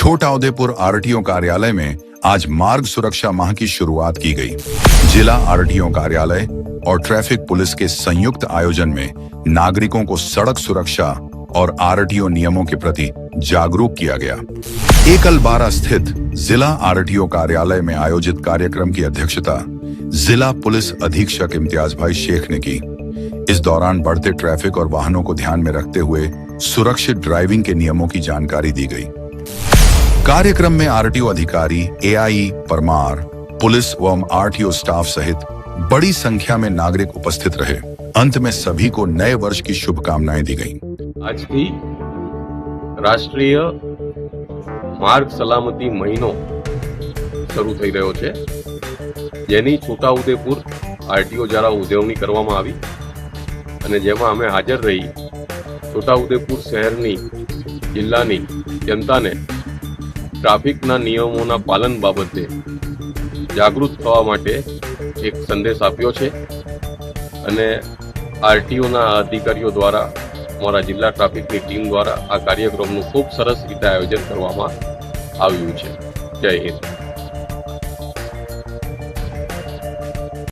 Chhotaudepur RTO कार्यालय में आज मार्ग सुरक्षा माह की शुरुआत की गई। जिला आरटीओ कार्यालय और ट्रैफ़िक पुलिस के संयुक्त आयोजन में नागरिकों को सड़क सुरक्षा और आरटीओ नियमों के प्रति जागरूक किया गया। एकल बारा स्थित जिला आरटीओ कार्यालय में आयोजित कार्यक्रम की अध्यक्षता जिला पुलिस अधीक्षक इम्तियाज़ भाई शेख ने की। इस दौरान बढ़ते ट्रैफ़िक और वाहनों को ध्यान में रखते हुए सुरक्षित ड्राइविंग के नियमों की जानकारी दी गई। कार्यक्रम में आरटीओ अधिकारी एआई परमार पुलिस एवं आरटीओ स्टाफ सहित बड़ी संख्या में नागरिक उपस्थित रहे अंत में सभी को नए वर्ष की शुभकामनाएं दी गईं। આજથી રાષ્ટ્રીય માર્ગ સલામતી મહિનો શરૂ થઈ રહ્યો છે જેની છોટાઉદેપુર આરટીઓ દ્વારા ઉજવણી કરવામાં આવી અને જેમાં અમે હાજર રહી છોટાઉદેપુર શહેરની જિલ્લાની જનતાને ટ્રાફિકના નિયમોના પાલન બાબતે જાગૃત થવા માટે એક સંદેશ આપ્યો છે અને આરટીઓના અધિકારીઓ દ્વારા અમારા જિલ્લા ટ્રાફિકની ટીમ દ્વારા આ કાર્યક્રમનું ખૂબ સરસ રીતે આયોજન કરવામાં આવ્યું છે. જય હિન્દ.